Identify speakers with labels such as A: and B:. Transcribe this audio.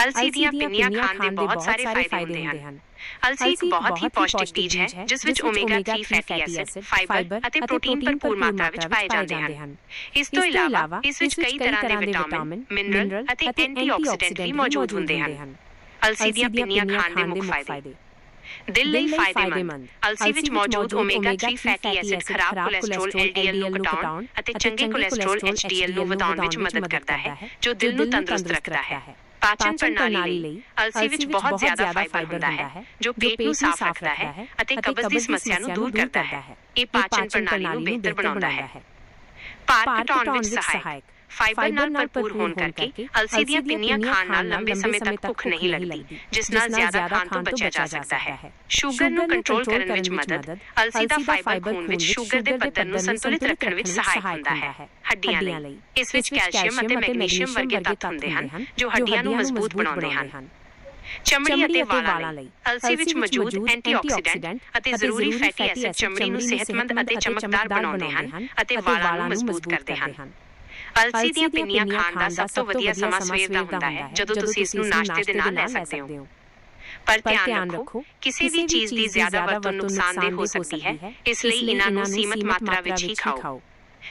A: ਅਲਸੀ ਦੀਆਂ ਪਿੰਨੀਆਂ ਖਾਣ ਦੇ ਬਹੁਤ ਸਾਰੇ ਫਾਇਦੇ ਹੁੰਦੇ ਹਨ ਅਲਸੀ ਇੱਕ ਬਹੁਤ ਹੀ ਪੌਸ਼ਟਿਕ ਬੀਜ ਹੈ ਜਿਸ ਵਿੱਚ ਓਮੇਗਾ 3 ਫੈਟੀ ਐਸਿਡ ਫਾਈਬਰ ਅਤੇ ਪ੍ਰੋਟੀਨ ਭਰਪੂਰ ਮਾਤਰਾ ਵਿੱਚ ਪਾਏ ਜਾਂਦੇ ਹਨ ਇਸ ਤੋਂ ਇਲਾਵਾ ਇਸ ਵਿੱਚ ਕਈ ਤਰ੍ਹਾਂ ਦੇ ਵਿਟਾਮਿਨ ਮਿਨਰਲ ਅਤੇ ਐਂਟੀਆਕਸੀਡੈਂਟ ਵੀ ਮੌਜੂਦ ਹੁੰਦੇ ਹਨ ਅਲਸੀ ਦੀਆਂ ਪਿੰਨੀਆਂ ਖਾਣ ਦੇ ਮੁੱਖ ਫਾਇਦੇ ਦਿਲ ਲਈ ਫਾਇਦੇਮੰਦ ਅਲਸੀ ਵਿੱਚ ਮੌਜੂਦ ਓਮੇਗਾ 3 ਫੈਟੀ ਐਸਿਡ ਖਰਾਬ ਕੋਲੇਸਟ੍ਰੋਲ LDL ਨੂੰ ਘਟਾਉਣ ਅਤੇ ਚੰਗੇ ਕੋਲੇਸਟ੍ਰੋਲ HDL ਨੂੰ ਵਧਾਉਣ ਵਿੱਚ ਮਦਦ ਕਰਦਾ ਹੈ ਜੋ ਦਿਲ ਨੂੰ ਤੰਦਰੁਸਤ ਰੱਖਦਾ ਹੈ ਪਾਚਨ ਪ੍ਰਣਾਲੀ ਲਈ ਅਲਸੀ ਵਿੱਚ ਬਹੁਤ ਜ਼ਿਆਦਾ ਫਾਈਬਰ ਹੁੰਦਾ ਹੈ ਜੋ ਪੇਟ ਨੂੰ ਸਾਫ਼ ਰੱਖਦਾ ਹੈ ਅਤੇ ਕਬਜ਼ ਦੀ ਸਮੱਸਿਆ ਨੂੰ ਦੂਰ ਕਰਦਾ ਹੈ। ਇਹ ਪਾਚਨ ਪ੍ਰਣਾਲੀ ਨੂੰ ਬਿਹਤਰ ਬਣਾਉਂਦਾ ਹੈ। ਭਾਰ ਘਟਾਉਣ ਵਿੱਚ ਸਹਾਇਕ। ਫਾਈਬਰ ਨਾਲ ਭਰਪੂਰ ਹੋਣ ਕਰਕੇ ਅਲਸੀ ਦੀਆਂ ਪਿੰਨੀਆਂ ਖਾਣ ਨਾਲ ਲੰਬੇ ਸਮੇਂ ਤੱਕ ਭੁੱਖ ਨਹੀਂ ਲੱਗਦੀ ਜਿਸ ਨਾਲ ਜ਼ਿਆਦਾ ਖਾਣ ਤੋਂ ਬਚਿਆ ਜਾ ਸਕਦਾ ਹੈ। ਸ਼ੂਗਰ ਨੂੰ ਕੰਟਰੋਲ ਕਰਨ ਵਿੱਚ ਮਦਦ ਅਲਸੀ ਦਾ ਫਾਈਬਰ ਖੂਨ ਵਿੱਚ ਸ਼ੂਗਰ ਦੇ ਪੱਧਰ ਨੂੰ ਸੰਤੁਲਿਤ ਰੱਖਣ ਵਿੱਚ ਸਹਾਇਕ ਹੁੰਦਾ ਹੈ। ਹੱਡੀਆਂ ਲਈ ਇਸ ਵਿੱਚ ਕੈਲਸ਼ੀਅਮ ਅਤੇ ਮੈਗਨੀਸ਼ੀਅਮ ਵਰਗੇ ਤੱਤ ਹੁੰਦੇ ਹਨ ਜੋ ਹੱਡੀਆਂ ਨੂੰ ਮਜ਼ਬੂਤ ਬਣਾਉਂਦੇ ਹਨ। ਚਮੜੀ ਅਤੇ ਵਾਲਾਂ ਲਈ ਅਲਸੀ ਵਿੱਚ ਮੌਜੂਦ ਐਂਟੀਆਕਸੀਡੈਂਟ ਅਤੇ ਜ਼ਰੂਰੀ ਫੈਟੀ ਐਸਿਡ ਚਮੜੀ ਨੂੰ ਸਿਹਤਮੰਦ ਅਤੇ ਚਮਕਦਾਰ ਬਣਾਉਂਦੇ ਹਨ ਅਤੇ ਵਾਲਾਂ ਨੂੰ ਮਜ਼ਬੂਤ ਕਰਦੇ ਹਨ ਅਲਸੀ ਦੀਆਂ ਪਿੰਨੀਆਂ ਖਾਣ ਦਾ ਸਭ ਤੋਂ ਵਧੀਆ ਸਮਾਂ ਸਵੇਰ ਦਾ ਹੁੰਦਾ ਹੈ ਜਦੋਂ ਤੁਸੀਂ ਇਸ ਨੂੰ ਨਾਸ਼ਤੇ ਦੇ ਨਾਲ ਲੈ ਸਕਦੇ ਹੋ। ਪਰ ਧਿਆਨ ਰੱਖੋ ਕਿਸੇ ਵੀ ਚੀਜ਼ ਦੀ ਜ਼ਿਆਦਾ ਵਰਤੋਂ ਨੁਕਸਾਨਦੇਹ ਹੋ ਸਕਦੀ ਹੈ। ਇਸ ਲਈ ਇਹਨਾਂ ਨੂੰ ਸੀਮਤ ਮਾਤਰਾ ਵਿੱਚ ਹੀ ਖਾਓ।